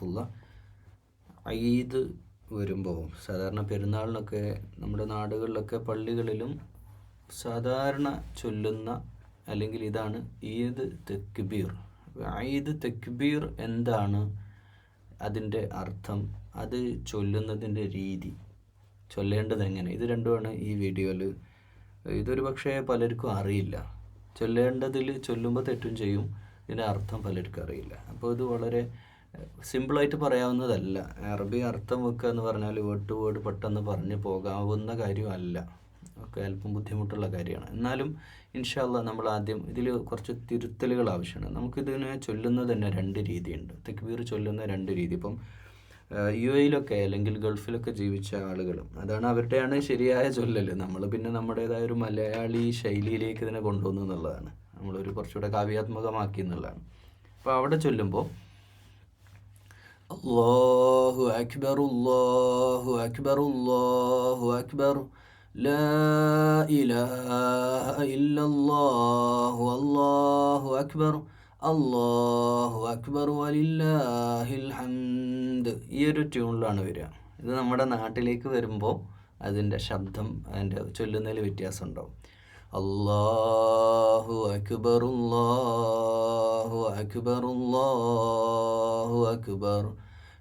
വറഹമത്തുള്ള ഈദ് വരുമ്പോൾ സാധാരണ പെരുന്നാളിനൊക്കെ നമ്മുടെ നാടുകളിലൊക്കെ പള്ളികളിലും സാധാരണ ചൊല്ലുന്ന അല്ലെങ്കിൽ ഇതാണ് ഈദ് തെക്ബീർ. ഈദ് തെക്ബീർ എന്താണ്? അതിന്റെ അർത്ഥം അത് ചൊല്ലുന്നതിന്റെ രീതി ചൊല്ലേണ്ടത് എങ്ങനെ? ഇത് രണ്ടുമാണ് ഈ വീഡിയോയിൽ ഇതൊരു പക്ഷേ പലർക്കും അറിയില്ല. ചൊല്ലേണ്ടതിൽ ചൊല്ലുമ്പോൾ തെറ്റും ചെയ്യും ഇതിന്റെ അർത്ഥം പലർക്കും അറിയില്ല. അപ്പോൾ ഇത് വളരെ സിമ്പിളായിട്ട് പറയാവുന്നതല്ല. അറബി അർത്ഥം വെക്കുക എന്ന് പറഞ്ഞാൽ വേർഡ് ടു വേർഡ് പെട്ടെന്ന് പറഞ്ഞു പോകാവുന്ന കാര്യമല്ല. ഒക്കെ അല്പം ബുദ്ധിമുട്ടുള്ള കാര്യമാണ്. എന്നാലും ഇൻഷാല്ല നമ്മൾ ആദ്യം ഇതിൽ കുറച്ച് തിരുത്തലുകൾ ആവശ്യമാണ്. നമുക്കിതിനെ ചൊല്ലുന്നത് തന്നെ രണ്ട് രീതിയുണ്ട്. തെക്ബീർ ചൊല്ലുന്ന രണ്ട് രീതി. ഇപ്പം യു എയിലൊക്കെ അല്ലെങ്കിൽ ഗൾഫിലൊക്കെ ജീവിച്ച ആളുകൾ അതാണ് അവരുടെയാണ് ശരിയായ ചൊല്ലൽ നമ്മൾ പിന്നെ നമ്മുടേതായ ഒരു മലയാളി ശൈലിയിലേക്ക് ഇതിനെ കൊണ്ടുവന്നു എന്നുള്ളതാണ്. നമ്മളൊരു കുറച്ചുകൂടെ കാവ്യാത്മകമാക്കി എന്നുള്ളതാണ്. അപ്പോൾ അവിടെ ചൊല്ലുമ്പോൾ അള്ളാഹു അക്ബർ അള്ളാഹു അക്ബർ അള്ളാഹു അക്ബർ لا إله إلا الله والله أكبر അള്ളാഹു അക്ബർ വലില്ലാഹിൽ ഹംദ് ഈ ഒരു ട്യൂണിലാണ് വരിക ഇത് നമ്മുടെ നാട്ടിലേക്ക് വരുമ്പോൾ അതിൻ്റെ ശബ്ദം അതിൻ്റെ ചൊല്ലുന്നതിൽ വ്യത്യാസം ഉണ്ടാവും അള്ളാഹു അക്ബർ അള്ളാഹു അക്ബർ അള്ളാഹു അക്ബർ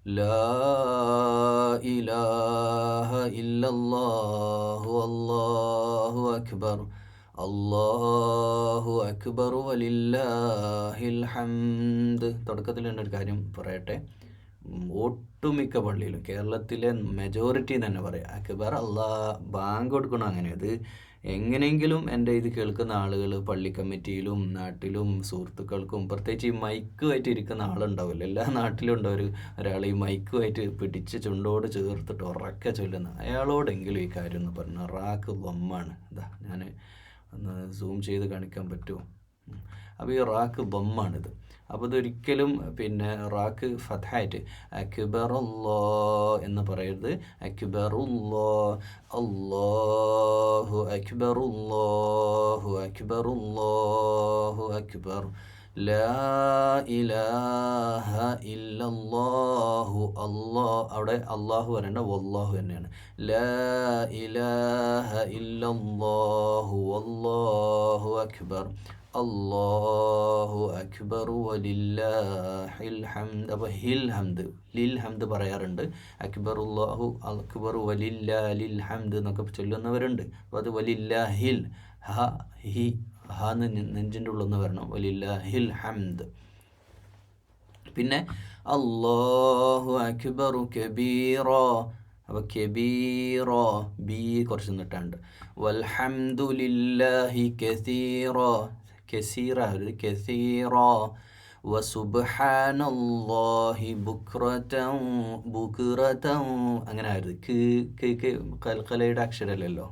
لا إله إلا الله والله أكبر അള്ളാഹു അക്ബർ വലില്ലാഹിൽ ഹംദ് തുടക്കത്തിൽ തന്നെ ഒരു കാര്യം പറയട്ടെ ഒട്ടുമിക്ക പള്ളിയിലും കേരളത്തിലെ മെജോറിറ്റി തന്നെ പറയാം. അക്ബർ അള്ളാ ബാങ്ക് കൊടുക്കണം അങ്ങനെ? അത് എങ്ങനെയെങ്കിലും എന്റെ ഇത് കേൾക്കുന്ന ആളുകൾ പള്ളി കമ്മിറ്റിയിലും നാട്ടിലും സുഹൃത്തുക്കൾക്കും പ്രത്യേകിച്ച് ഈ മൈക്കുമായിട്ട് ഇരിക്കുന്ന ആളുണ്ടാവില്ല. എല്ലാ നാട്ടിലും ഉണ്ട് ഒരു ഒരാൾ ഈ മൈക്കുമായിട്ട് പിടിച്ച് ചുണ്ടോട് ചേർത്തിട്ട് ഉറക്കെ ചൊല്ലുന്ന അയാളോടെങ്കിലും ഈ കാര്യം ഒന്ന് പറഞ്ഞു റാക്ക് ബൊമ്മാണ്. ഇതാ ഞാൻ ഒന്ന് സൂം ചെയ്ത് കാണിക്കാൻ പറ്റുമോ? അപ്പോൾ ഈ റാക്ക് ബൊമ്മാണിത്. അപ്പോൾ ഇതൊരിക്കലും പിന്നെ റാക്ക് ഫതായിട്ട് അക്ബറുല്ലോ എന്ന് പറയരുത്. അക്ബറുല്ലോ അല്ലാഹു അക്ബറുല്ലാഹു അക്ബറുല്ലാഹു അക്ബർ. ലാ ഇലാഹ ഇല്ലല്ലാഹു അല്ലാഹ് അവിടെ അള്ളാഹു വരേണ്ട വല്ലാഹു തന്നെയാണ്. ലാ ഇലാഹ ഇല്ലല്ലാഹു വല്ലാഹു അക്ബർ. അള്ളാഹു അക്ബർ വലില്ലാഹിൽ അപ്പോൾ ഹിൽ ഹംദ് ലിൽ ഹംദ് പറയാറുണ്ട്. അക്ബറുല്ലാഹു അക്ബർ വലില്ലാ ലിൽ ഹംദ് എന്നൊക്കെ ചൊല്ലുന്നവരുണ്ട്. അപ്പോൾ അത് വലില്ലാഹിൽ ഹ ഹി ഹ എന്ന് നെഞ്ചിന്റെ ഉള്ളിൽ നിന്ന് വരണം. വലില്ലാഹിൽ ഹംദ്. പിന്നെ അള്ളാഹു അക്ബർ കബീറോ. അപ്പോൾ കബീറോ ബി കുറച്ച് നിട്ടാണ്ട് വൽഹംദുലില്ലാഹി കസീറോ. കസീറ ഒരു കസീറോ വസുബാന അങ്ങനെ ആയിരുന്നു ക് ക് കൽക്കലയുടെ അക്ഷരമല്ലല്ലോ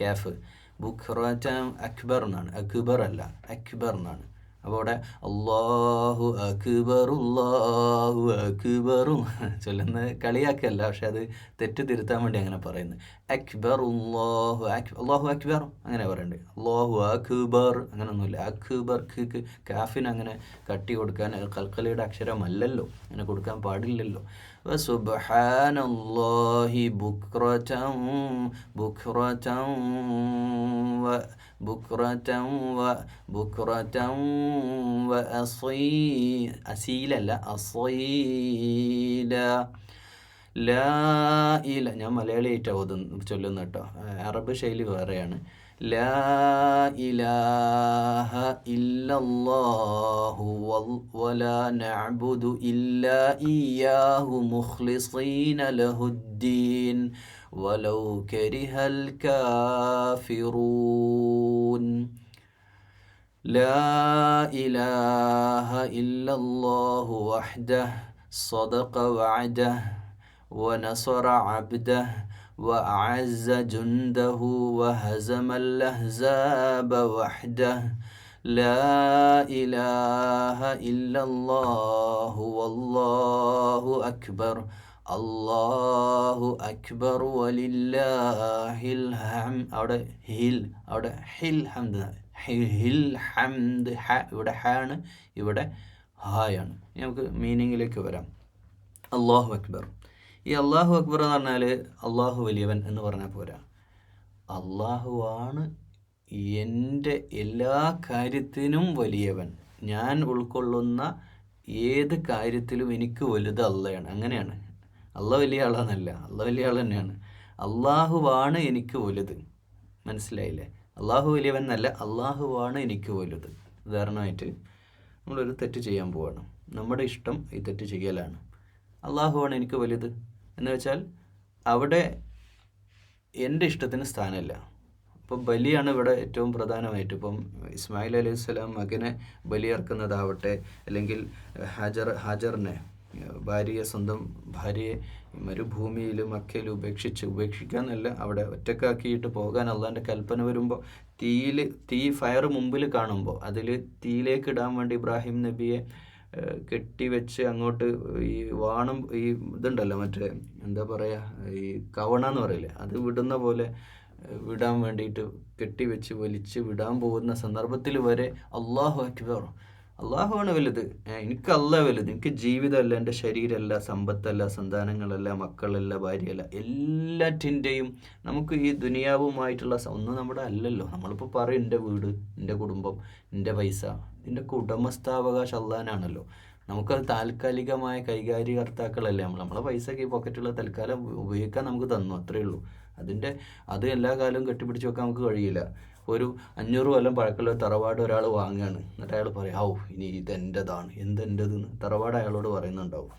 കാഫ് ബുക്രതം അക്ബർ എന്നാണ്. അക്ബർ അല്ല അക്ബർ എന്നാണ്. അപ്പോൾ അവിടെ അള്ളാഹു അക്ബറുള്ളാഹു അക്ബറു ചൊല്ലുന്ന കളിയാക്കല്ല പക്ഷെ അത് തെറ്റ് തിരുത്താൻ വേണ്ടി അങ്ങനെ പറയുന്നത് അക്ബർ അള്ളാഹു അള്ളാഹു അക്ബർ അങ്ങനെ പറയുന്നുണ്ട് അള്ളാഹു അക്ബർ അങ്ങനെയൊന്നുമില്ല അക്ബർ കാഫിന് അങ്ങനെ കട്ടി കൊടുക്കാൻ കൽക്കലയുടെ അക്ഷരമല്ലല്ലോ. അങ്ങനെ കൊടുക്കാൻ പാടില്ലല്ലോ. وسبحان الله بكرة بكرة وبكرة وبكرة وأصيل أصيلا لا أصيلا ലാ ഇല ഞാൻ മലയാളിയായിട്ടാണ് ഓതുന്നു ചൊല്ലുന്നു കേട്ടോ അറബ് ശൈലി വേറെയാണ് لا إله إلا الله ولا نعبد إلا إياه مخلصين له الدين ولو كره الكافرون. لا إله إلا الله وحده صدق وعده ونصر عبده وأعز جنده وهزم الأحزاب وحده لا إله إلا الله والله أكبر الله أكبر ولله الحمد അവിടെ ഹിൽ അവിടെ ഹിൽ ഹംദ് ഹിൽ ഹംദ് ഹ ഇവിടെ ഹാണ് ഇവിടെ ഹായാണ് ഇനി നമുക്ക് മീനിങ്ങിലേക്ക് വരാം അള്ളാഹു അക്ബർ ഈ അള്ളാഹു അക്ബർ എന്ന് പറഞ്ഞാൽ അള്ളാഹു വലിയവൻ എന്ന് പറഞ്ഞാൽ പോരാ. അള്ളാഹുവാണ് എന്റെ എല്ലാ കാര്യത്തിനും വലിയവൻ. ഞാൻ ഉൾക്കൊള്ളുന്ന ഏത് കാര്യത്തിലും എനിക്ക് വലുത് അള്ളയാണ്. അങ്ങനെയാണ്. അള്ള വലിയ ആളാന്നല്ല. അള്ള വലിയ ആൾ തന്നെയാണ്. അള്ളാഹുവാണ് എനിക്ക് വലുത്. മനസ്സിലായില്ലേ? അള്ളാഹു വലിയവൻ എന്നല്ല അള്ളാഹുവാണ് എനിക്ക് വലുത്. ഉദാഹരണമായിട്ട് നമ്മളൊരു തെറ്റ് ചെയ്യാൻ പോവാണ്. നമ്മുടെ ഇഷ്ടം ഈ തെറ്റ് ചെയ്യലാണ്. അള്ളാഹുവാണ് എനിക്ക് വലുത്. എന്ന് വെച്ചാൽ അവിടെ എന്റെ ഇഷ്ടത്തിന് സ്ഥാനമില്ല. അപ്പോൾ ബലിയാണ് ഇവിടെ ഏറ്റവും പ്രധാനമായിട്ട്. ഇപ്പം ഇസ്മായിൽ അലൈഹി സ്വലാം മകനെ ബലിയർക്കുന്നതാവട്ടെ അല്ലെങ്കിൽ ഹാജർ ഹാജറിനെ ഭാര്യയെ സ്വന്തം ഭാര്യയെ മരുഭൂമിയിൽ മക്കയിൽ ഉപേക്ഷിച്ച് ഉപേക്ഷിക്കാന്നല്ല അവിടെ ഒറ്റക്കാക്കിയിട്ട് പോകാൻ അള്ളാന്റെ കൽപ്പന വരുമ്പോൾ തീയിൽ തീ ഫയർ മുമ്പിൽ കാണുമ്പോൾ അതിൽ തീയിലേക്ക് ഇടാൻ വേണ്ടി ഇബ്രാഹിം നബിയെ കെട്ടിവെച്ച് അങ്ങോട്ട് ഈ വാണം ഈ ഇതുണ്ടല്ലോ മറ്റേ എന്താ പറയുക ഈ കവണ എന്ന് പറയില്ലേ അത് വിടുന്ന പോലെ വിടാൻ വേണ്ടിയിട്ട് കെട്ടിവെച്ച് വലിച്ച് വിടാൻ പോകുന്ന സന്ദർഭത്തിൽ വരെ അള്ളാഹു അക്ബർ അള്ളാഹുവാണ് വലുത്. എനിക്ക് അല്ല വലുത്. എനിക്ക് ജീവിതമല്ല എന്റെ ശരീരമല്ല സമ്പത്തല്ല സന്താനങ്ങളല്ല മക്കളല്ല ഭാര്യയല്ല. എല്ലാറ്റിന്റെയും നമുക്ക് ഈ ദുനിയാവുമായിട്ടുള്ള ഒന്നും നമ്മുടെ അല്ലല്ലോ. നമ്മളിപ്പോൾ പറയും എന്റെ വീട് എന്റെ കുടുംബം എന്റെ പൈസ. ഇതിന്റെ ഉടമസ്ഥാവകാശം അള്ളാനാണല്ലോ നമുക്കത് താൽക്കാലികമായ കൈകാര്യകർത്താക്കളല്ലേ? നമ്മൾ നമ്മളെ പൈസ ഈ പോക്കറ്റുള്ള തൽക്കാലം ഉപയോഗിക്കാൻ നമുക്ക് തന്നു. അത്രയേ ഉള്ളൂ. അതിന്റെ അത് എല്ലാ കാലവും കെട്ടിപ്പിടിച്ച് വെക്കാൻ നമുക്ക് കഴിയില്ല. ഒരു അഞ്ഞൂറ് കൊല്ലം പഴക്കമുള്ള തറവാട് ഒരാൾ വാങ്ങുകയാണ്. എന്നിട്ട് അയാൾ പറയും ഔ ഇനി ഇതെന്റെതാണ് എന്തെന്റെതെന്ന് തറവാട് അയാളോട് പറയുന്നുണ്ടാവും.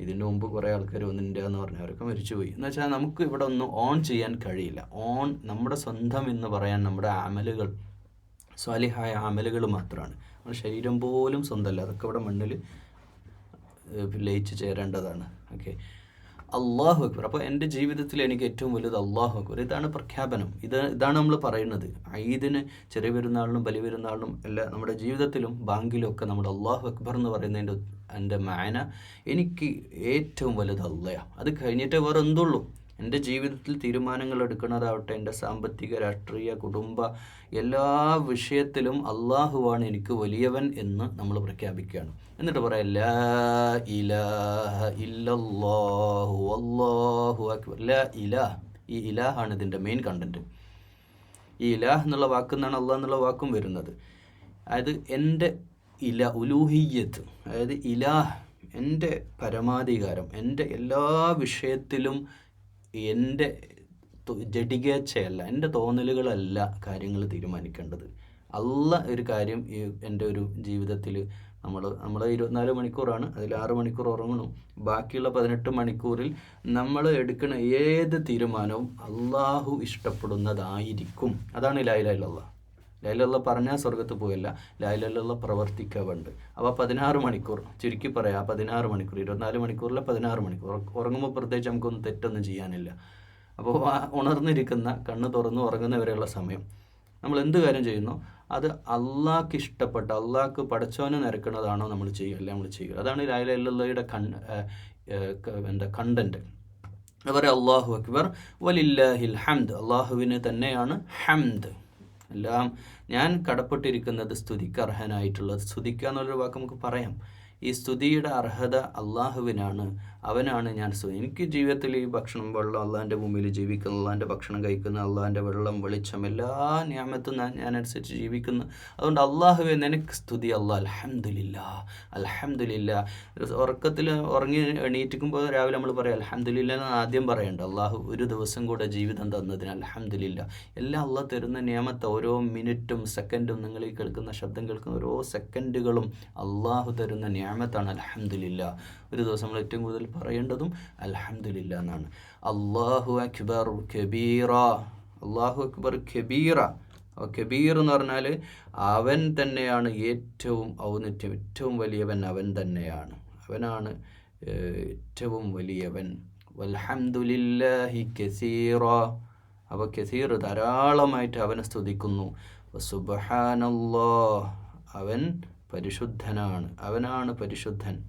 ഇതിന്റെ മുമ്പ് കുറേ ആൾക്കാർ വന്നിന്റെ എന്ന് പറഞ്ഞു. അവരൊക്കെ മരിച്ചുപോയി. എന്ന് വെച്ചാൽ നമുക്ക് ഇവിടെ ഒന്നും ഓൺ ചെയ്യാൻ കഴിയില്ല. ഓൺ നമ്മുടെ സ്വന്തം എന്ന് പറയാൻ നമ്മുടെ ആമലുകൾ സ്വാലിഹായ ആമലുകൾ മാത്രമാണ് നമ്മുടെ ശരീരം പോലും സ്വന്തമല്ല. അതൊക്കെ ഇവിടെ മണ്ണിൽ ലയിച്ച് ചേരേണ്ടതാണ്. ഓക്കെ. അള്ളാഹു അക്ബർ. അപ്പോൾ എന്റെ ജീവിതത്തിൽ എനിക്ക് ഏറ്റവും വലുത് അള്ളാഹു അക്ബർ. ഇതാണ് പ്രഖ്യാപനം. ഇത് ഇതാണ് നമ്മൾ പറയുന്നത്. ഈദിന് ചെറിയ പെരുന്നാളിനും ബലി പെരുന്നാളിനും എല്ലാ നമ്മുടെ ജീവിതത്തിലും ബാങ്കിലും ഒക്കെ നമ്മുടെ അള്ളാഹു അക്ബർ എന്ന് പറയുന്നതിന്റെ എന്റെ മാന എനിക്ക് ഏറ്റവും വലുത് അള്ളയാണ് അത് കഴിഞ്ഞിട്ട് വേറെ എന്തുള്ളൂ. എന്റെ ജീവിതത്തിൽ തീരുമാനങ്ങൾ എടുക്കുന്നതാവട്ടെ എന്റെ സാമ്പത്തിക രാഷ്ട്രീയ കുടുംബ എല്ലാ വിഷയത്തിലും അള്ളാഹുവാണ് എനിക്ക് വലിയവൻ എന്ന് നമ്മൾ പ്രഖ്യാപിക്കുകയാണ്. എന്നിട്ട് പറയാം ഇല്ലല്ലാഹു അക്ബർ. ലാ ഇലാഹ് ഈ ഇലാഹാണ് ഇതിന്റെ മെയിൻ കണ്ടന്റ് ഈ ഇലാഹ് എന്നുള്ള വാക്കിൽ നിന്നാണ് അള്ളാഹ് എന്നുള്ള വാക്കും വരുന്നത്. അതായത് എന്റെ ഇല ഉലൂഹിയത്ത് അതായത് ഇലാഹ് എന്റെ പരമാധികാരം എന്റെ എല്ലാ വിഷയത്തിലും എന്റെ ജഡികേച്ഛയല്ല എന്റെ തോന്നലുകളല്ല കാര്യങ്ങൾ തീരുമാനിക്കേണ്ടത്. അല്ല ഒരു കാര്യം ഈ എന്റെ ഒരു ജീവിതത്തിൽ നമ്മൾ നമ്മൾ ഇരുപത്തിനാല് മണിക്കൂറാണ് അതിൽ ആറ് മണിക്കൂർ ഉറങ്ങണം ബാക്കിയുള്ള പതിനെട്ട് മണിക്കൂറിൽ നമ്മൾ എടുക്കുന്ന ഏത് തീരുമാനവും അള്ളാഹു ഇഷ്ടപ്പെടുന്നതായിരിക്കും. അതാണ് ലായിലുള്ള ലൈലുള്ള പറഞ്ഞാൽ സ്വർഗത്ത് പോയല്ല. ലൈലുള്ള പ്രവർത്തിക്കവുണ്ട്. അപ്പോൾ പതിനാറ് മണിക്കൂർ ചുരുക്കി പറയാം പതിനാറ് മണിക്കൂർ ഇരുപത്തിനാല് മണിക്കൂറിലെ പതിനാറ് മണിക്കൂർ. ഉറങ്ങുമ്പോൾ പ്രത്യേകിച്ച് നമുക്കൊന്നും തെറ്റൊന്നും ചെയ്യാനില്ല. അപ്പോൾ ഉണർന്നിരിക്കുന്ന കണ്ണ് തുറന്ന് ഉറങ്ങുന്നവരെയുള്ള സമയം. നമ്മൾ എന്ത് കാര്യം ചെയ്യുന്നു? അത് അള്ളാഹ്ക്ക് ഇഷ്ടപ്പെട്ട അള്ളാഹ്ക്ക് പടച്ചോനെ നിരക്കുന്നതാണോ നമ്മൾ ചെയ്യുക അല്ല നമ്മൾ ചെയ്യുക. അതാണ് ലൈലയുടെ കൺ എന്താ കണ്ടന്റ് അതുപോലെ അള്ളാഹു അക്ബർ വലില്ലാഹിൽ ഹംദ്. അള്ളാഹുവിന് തന്നെയാണ് ഹംദ്. എല്ലാം ഞാൻ കടപ്പെട്ടിരിക്കുന്നത് സ്തുതിക്ക് അർഹനായിട്ടുള്ളത് സ്തുതിക്കുക എന്നുള്ളൊരു വാക്ക് നമുക്ക് പറയാം. ഈ സ്തുതിയുടെ അർഹത അള്ളാഹുവിനാണ്. അവനാണ് ഞാൻ സ്വയം എനിക്ക് ജീവിതത്തിൽ ഈ ഭക്ഷണം വെള്ളം അള്ളാന്റെ ഭൂമിയിൽ ജീവിക്കുന്ന അള്ളാന്റെ ഭക്ഷണം കഴിക്കുന്ന അള്ളാന്റെ വെള്ളം വെളിച്ചം എല്ലാ ഞാൻ അനുസരിച്ച് ജീവിക്കുന്നു. അതുകൊണ്ട് അള്ളാഹുവെ നിനക്ക് സ്തുതി. അള്ളാഹ് അലഹമില്ല അലഹമില്ല ഉറക്കത്തിൽ ഉറങ്ങി എണീറ്റിക്കുമ്പോൾ രാവിലെ നമ്മൾ പറയാം അലഹമില്ല എന്ന് ആദ്യം പറയണ്ട. അള്ളാഹു ഒരു ദിവസം കൂടെ ജീവിതം തന്നതിന് അലഹമില്ല എല്ലാം അള്ളാഹ് തരുന്ന നിയമത്തെ ഓരോ മിനിറ്റും സെക്കൻഡും നിങ്ങൾ ഈ കേൾക്കുന്ന ശബ്ദം കേൾക്കുന്ന ഓരോ സെക്കൻഡുകളും അള്ളാഹു തരുന്ന നിയമത്താണ് അലഹമില്ല ഒരു ദിവസം നമ്മൾ ഏറ്റവും കൂടുതൽ പറയേണ്ടതും അലഹമില്ല എന്നാണ്. അള്ളാഹു അക്ബർ കബീറ. അള്ളാഹു അക്ബർ കബീറ. കബീർ എന്ന് പറഞ്ഞാൽ അവൻ തന്നെയാണ് ഏറ്റവും ഔന്നിത്യം ഏറ്റവും വലിയവൻ അവൻ തന്നെയാണ്. അവനാണ് ഏറ്റവും വലിയവൻ. വൽഹംദുലില്ലാഹി കസീറ. അപ്പോൾ കസീർ ധാരാളമായിട്ട് അവനെ സ്തുതിക്കുന്നു. സുബഹാനല്ലോ അവൻ പരിശുദ്ധനാണ്. അവനാണ് പരിശുദ്ധൻ.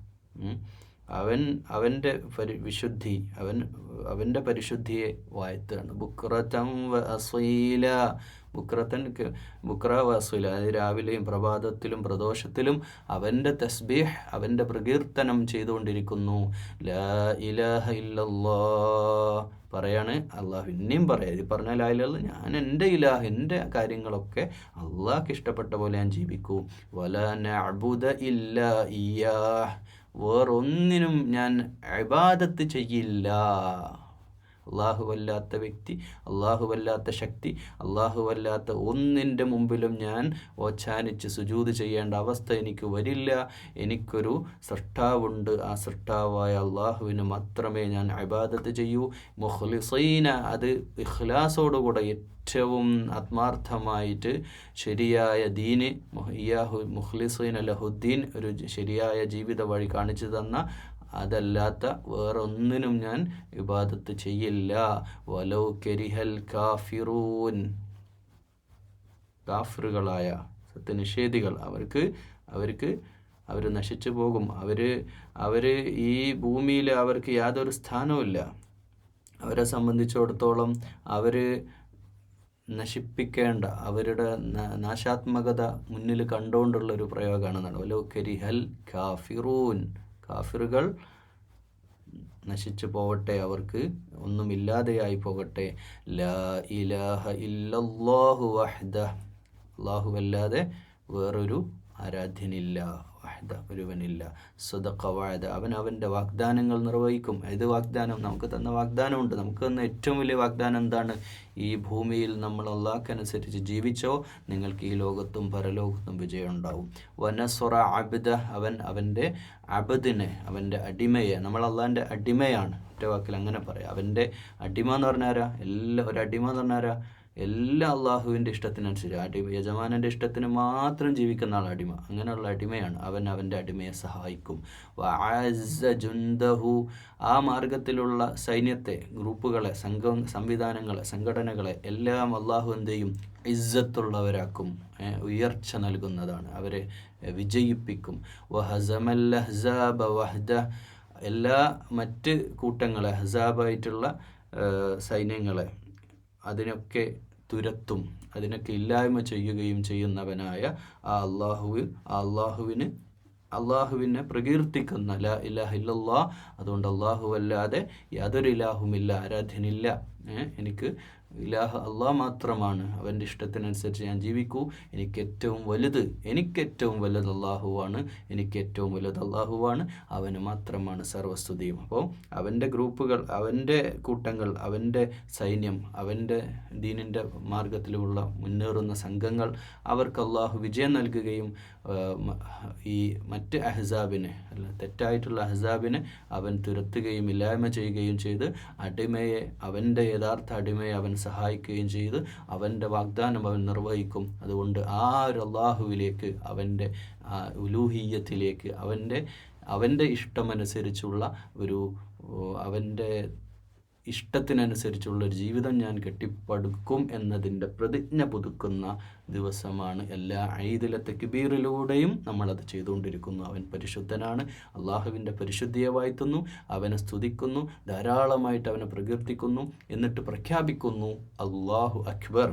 അവൻ അവന്റെ പരി വിശുദ്ധി അവൻ അവന്റെ പരിശുദ്ധിയെ വാഴ്ത്തുകയാണ്. ബുക്രതം അസീല ബുക്രത്തൻ ക- ബുക്ര അതായത് രാവിലെയും പ്രഭാതത്തിലും പ്രദോഷത്തിലും അവന്റെ തസ്ബീഹ് അവന്റെ പ്രകീർത്തനം ചെയ്തുകൊണ്ടിരിക്കുന്നു. ലാ ഇലാഹ പറയാണ് അള്ളാഹു. ഇനിയും പറയാം. ഇത് പറഞ്ഞാൽ ലായിലുള്ള ഞാൻ എന്റെ ഇലാഹ് എന്റെ കാര്യങ്ങളൊക്കെ അള്ളാഹ്ക്ക് ഇഷ്ടപ്പെട്ട പോലെ ഞാൻ ജീവിക്കൂ. വല അബുദ ഇല്ല ഇയാ വേറൊന്നിനും ഞാൻ അബാദത്ത് ചെയ്യില്ല. അള്ളാഹുവല്ലാത്ത വ്യക്തി അള്ളാഹുവല്ലാത്ത ശക്തി അള്ളാഹുവല്ലാത്ത ഒന്നിന്റെ മുമ്പിലും ഞാൻ ഓച്ചാനിച്ച് സുജൂത് ചെയ്യേണ്ട അവസ്ഥ എനിക്ക് വരില്ല. എനിക്കൊരു സൃഷ്ടാവുണ്ട്. ആ സൃഷ്ടാവായ അള്ളാഹുവിന് മാത്രമേ ഞാൻ അബാദത്ത് ചെയ്യൂ. മുഖ്ലിസൈന അത് ഇഖ്ലാസോടുകൂടെ ഏറ്റവും ആത്മാർത്ഥമായിട്ട് ശരിയായ ദീന് മുഹ്ലിസൈൻ അലഹുദ്ദീൻ ഒരു ശരിയായ ജീവിത വഴി കാണിച്ചു തന്ന അതല്ലാത്ത വേറൊന്നിനും ഞാൻ വിവാദത്ത് ചെയ്യില്ല. വലൗ കരിഹൽ കാഫിറൂൻ. കാഫറുകളായ സത്യനിഷേധികൾ. അവർക്ക് അവർക്ക് അവർ നശിച്ചു പോകും. അവർ അവർ ഈ ഭൂമിയിൽ അവർക്ക് യാതൊരു സ്ഥാനവുമില്ല അവരെ സംബന്ധിച്ചിടത്തോളം അവർ നശിപ്പിക്കേണ്ട അവരുടെ നാശാത്മകത മുന്നിൽ കണ്ടുകൊണ്ടുള്ള ഒരു പ്രയോഗമാണ് നടവലോ കരിഹൽ കാഫിറൂൻ. കാഫിറുകൾ നശിച്ചു പോവട്ടെ അവർക്ക് ഒന്നുമില്ലാതെയായി പോകട്ടെ. അല്ലാഹു അല്ലാതെ വേറൊരു ആരാധ്യനില്ല. വഹ്ദ ഒരുവനില്ല അവൻ അവന്റെ വാഗ്ദാനങ്ങൾ നിർവഹിക്കും. ഏത് വാഗ്ദാനം? നമുക്ക് തന്ന വാഗ്ദാനമുണ്ട്. നമുക്ക് തന്ന ഏറ്റവും വലിയ വാഗ്ദാനം എന്താണ്? ഈ ഭൂമിയിൽ നമ്മൾ അള്ളാഹ്ക്കനുസരിച്ച് ജീവിച്ചോ നിങ്ങൾക്ക് ഈ ലോകത്തും പരലോകത്തും വിജയം ഉണ്ടാവും. വനസ്വറ അബിദ. അവൻ അവന്റെ അബദിനെ അവന്റെ അടിമയെ. നമ്മൾ അള്ളാഹിന്റെ അടിമയാണ്. ഒറ്റ വാക്കിൽ അങ്ങനെ പറയാം. അവന്റെ അടിമ എന്ന് പറഞ്ഞാരാ? എല്ലാ ഒരു അടിമ എന്ന് പറഞ്ഞാരാ? എല്ലാ അള്ളാഹുവിന്റെ ഇഷ്ടത്തിനനുസരിച്ച് അടിമ യജമാനന്റെ ഇഷ്ടത്തിന് മാത്രം ജീവിക്കുന്ന ആൾ അടിമ. അങ്ങനെയുള്ള അടിമയാണ് അവൻ അവന്റെ അടിമയെ സഹായിക്കും. ജുന്ദഹു ആ മാർഗത്തിലുള്ള സൈന്യത്തെ ഗ്രൂപ്പുകളെ സംഘം സംവിധാനങ്ങളെ സംഘടനകളെ എല്ലാം അള്ളാഹു എന്ത് ഇസ്സത്തുള്ളവരാക്കും. ഉയർച്ച നൽകുന്നതാണ്. അവരെ വിജയിപ്പിക്കും. വഹ്ദ. എല്ലാ മറ്റ് കൂട്ടങ്ങളെ ഹസാബായിട്ടുള്ള സൈന്യങ്ങളെ അതിനൊക്കെ തുരത്തും അതിനൊക്കെ ഇല്ലായ്മ ചെയ്യുകയും ചെയ്യുന്നവനായ ആ അള്ളാഹു ആ അള്ളാഹുവിന് അള്ളാഹുവിനെ പ്രകീർത്തിക്കുന്ന ലാ ഇലാഹ അതുകൊണ്ട് അള്ളാഹു അല്ലാതെ യാതൊരു ഇലാഹുമില്ല ആരാധ്യനില്ല. എനിക്ക് ഇലാഹ അള്ളാഹ് മാത്രമാണ്. അവന്റെ ഇഷ്ടത്തിനനുസരിച്ച് ഞാൻ ജീവിക്കൂ. എനിക്ക് ഏറ്റവും വലുത് എനിക്ക് ഏറ്റവും വലുത് അള്ളാഹുവാണ് എനിക്ക് ഏറ്റവും വലുത് അള്ളാഹുവാണ് അവന് മാത്രമാണ് സർവസ്തുതിയും. അപ്പോൾ അവന്റെ ഗ്രൂപ്പുകൾ അവന്റെ കൂട്ടങ്ങൾ അവന്റെ സൈന്യം അവന്റെ ദീനിന്റെ മാർഗത്തിലുള്ള മുന്നേറുന്ന സംഘങ്ങൾ അവർക്ക് അള്ളാഹു വിജയം നൽകുകയും ഈ മറ്റ് അഹ്സാബിനെ അല്ല തെറ്റായിട്ടുള്ള അഹ്സാബിനെ അവൻ തുരത്തുകയും ഇല്ലായ്മ ചെയ്യുകയും ചെയ്ത് അടിമയെ അവന്റെ യഥാർത്ഥ അടിമയെ അവൻ സഹായിക്കുകയും ചെയ്ത് അവന്റെ വാഗ്ദാനം അവൻ നിർവഹിക്കും. അതുകൊണ്ട് ആ ഒരു അള്ളാഹുവിലേക്ക് അവന്റെ ഉലൂഹീയത്തിലേക്ക് അവന്റെ അവന്റെ ഇഷ്ടമനുസരിച്ചുള്ള ഒരു അവന്റെ ഇഷ്ടത്തിനനുസരിച്ചുള്ള ഒരു ജീവിതം ഞാൻ കെട്ടിപ്പടുക്കും എന്നതിന്റെ പ്രതിജ്ഞ പുതുക്കുന്ന ദിവസമാണ് എല്ലാ ഐദിലെ തെക്കുബീറിലൂടെയും നമ്മളത് ചെയ്തുകൊണ്ടിരിക്കുന്നു. അവൻ പരിശുദ്ധനാണ് അള്ളാഹുവിന്റെ പരിശുദ്ധിയെ വാഴ്ത്തുന്നു അവനെ സ്തുതിക്കുന്നു ധാരാളമായിട്ട് അവനെ പ്രകീർത്തിക്കുന്നു എന്നിട്ട് പ്രഖ്യാപിക്കുന്നു അള്ളാഹു അക്ബർ.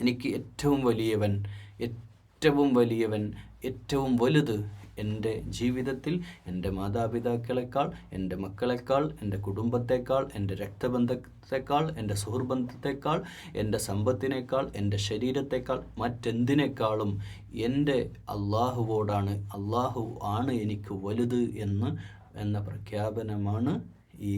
എനിക്ക് ഏറ്റവും വലിയവൻ ഏറ്റവും വലിയവൻ ഏറ്റവും വലുത് എന്റെ ജീവിതത്തിൽ എന്റെ മാതാപിതാക്കളെക്കാൾ എന്റെ മക്കളെക്കാൾ എന്റെ കുടുംബത്തെക്കാൾ എന്റെ രക്തബന്ധത്തെക്കാൾ എന്റെ സുഹൃബന്ധത്തെക്കാൾ എന്റെ സമ്പത്തിനേക്കാൾ എന്റെ ശരീരത്തെക്കാൾ മറ്റെന്തിനേക്കാളും എന്റെ അള്ളാഹുവോടാണ് അള്ളാഹു ആണ് എനിക്ക് വലുത് എന്ന് എന്ന പ്രഖ്യാപനമാണ് ഈ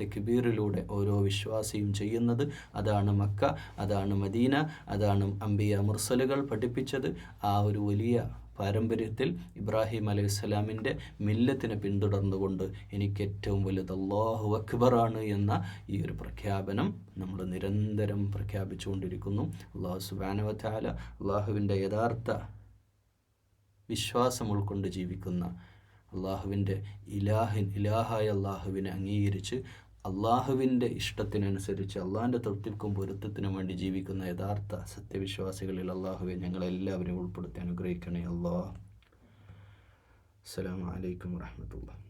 തെക്കുബീറിലൂടെ ഓരോ വിശ്വാസിയും ചെയ്യുന്നത്. അതാണ് മക്ക അതാണ് മദീന അതാണ് അംബിയ മുർസലുകൾ പഠിപ്പിച്ചത്. ആ ഒരു വലിയ പാരമ്പര്യത്തിൽ ഇബ്രാഹിം അലൈഹി സ്വലാമിന്റെ മില്ലത്തിനെ പിന്തുടർന്നുകൊണ്ട് എനിക്ക് ഏറ്റവും വലുത് അള്ളാഹു അക്ബറാണ് എന്ന ഈ ഒരു പ്രഖ്യാപനം നമ്മൾ നിരന്തരം പ്രഖ്യാപിച്ചുകൊണ്ടിരിക്കുന്നു. അള്ളാഹു സുബാനവത്താല അള്ളാഹുവിന്റെ യഥാർത്ഥ വിശ്വാസം ഉൾക്കൊണ്ട് ജീവിക്കുന്ന അള്ളാഹുവിന്റെ ഇലാഹിൻ ഇലാഹായ അള്ളാഹുവിനെ അംഗീകരിച്ച് അള്ളാഹുവിന്റെ ഇഷ്ടത്തിനനുസരിച്ച് അള്ളാഹിന്റെ തൃപ്തിക്കും പൊരുത്തത്തിനും വേണ്ടി ജീവിക്കുന്ന യഥാർത്ഥ സത്യവിശ്വാസികളിൽ അള്ളാഹുവെ ഞങ്ങളെല്ലാവരെയും ഉൾപ്പെടുത്തി അനുഗ്രഹിക്കണേ അള്ളാഹ്. അസ്സലാമു അലൈക്കും വറഹ്മത്തുള്ളാഹി